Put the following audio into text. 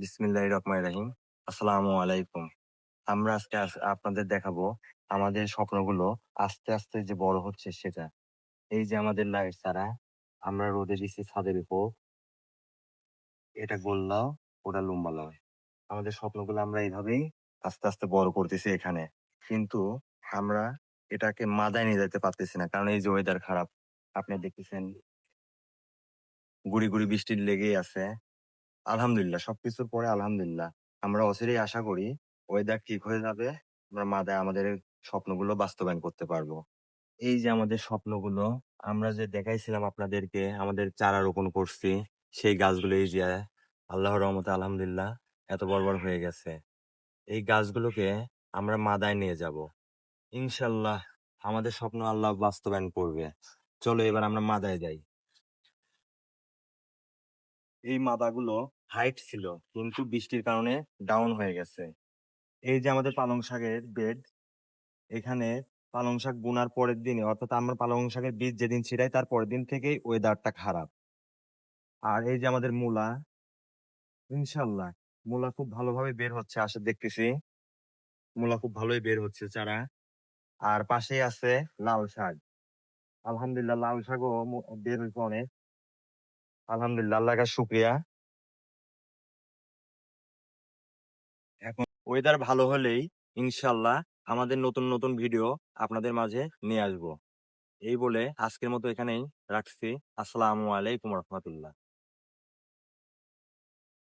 বিসমিল্লাহ রহমান রাহিম। আসসালামু আলাইকুম। আমরা আজকে আপনাদের দেখাবো আমাদের স্বপ্নগুলো আস্তে আস্তে যে বড় হচ্ছে সেটা। এই যে আমাদের লাইট ছাড়া আমরা রোদে দিচ্ছি ছাদের উপর। এটা গোল্লা ওটা লম্বা লয় আমাদের স্বপ্নগুলো আমরা এইভাবেই আস্তে আস্তে বড় করতেছি এখানে। কিন্তু আমরা এটাকে মাদায় নিয়ে যেতে পারতেছি না, কারণ এই যে ওয়েদার খারাপ। আপনি দেখতেছেন, গুড়ি গুড়ি বৃষ্টির লেগেই আছে। আলহামদুলিল্লাহ, সবকিছুর পরে আলহামদুলিল্লাহ। আমরা অচিরেই আশা করি ওয়েদার ঠিক হয়ে যাবে, আমরা মাদায় আমাদের স্বপ্নগুলো বাস্তবায়ন করতে পারব। এই যে আমাদের স্বপ্নগুলো, আমরা যে দেখাইছিলাম আপনাদেরকে, আমাদের চারা রোপণ করছি, সেই গাছগুলো এই যে, আল্লাহর রহমতে আলহামদুলিল্লাহ, এত বড় বড় হয়ে গেছে। এই গাছগুলোকে আমরা মাদায় নিয়ে যাব। ইনশাল্লাহ আমাদের স্বপ্ন আল্লাহ বাস্তবায়ন করবে। চলো এবার আমরা মাদায় যাই। এই মাদাগুলো হাইট ছিল, কিন্তু বৃষ্টির কারণে ডাউন হয়ে গেছে। এই যে আমাদের পালং শাকের বেড এখানে পালং শাক বোনার পরের দিনে, অর্থাৎ আমরা পালং শাকের বীজ যেদিন ছিটাই তার পরের দিন থেকেই ওয়েদারটা খারাপ। আর এই যে আমাদের মূলা, ইনশাল্লাহ মূলা খুব ভালোভাবে বের হচ্ছে, আসে দেখতেছি। মূলা খুব ভালোই বের হচ্ছে চারা। আর পাশেই আছে লাল শাক। আলহামদুলিল্লাহ লাল শাকও বের হয়েছে অনেক। আলহামদুলিল্লাহ আল্লাহ কাছে শুক্রিয়া। এখন ওয়েদার ভালো হলেই ইনশাল্লাহ আমাদের নতুন নতুন ভিডিও আপনাদের মাঝে নিয়ে আসব। এই বলে আজকের মতো এখানেই রাখছি। আসসালামু আলাইকুম রহমতুল্লাহ।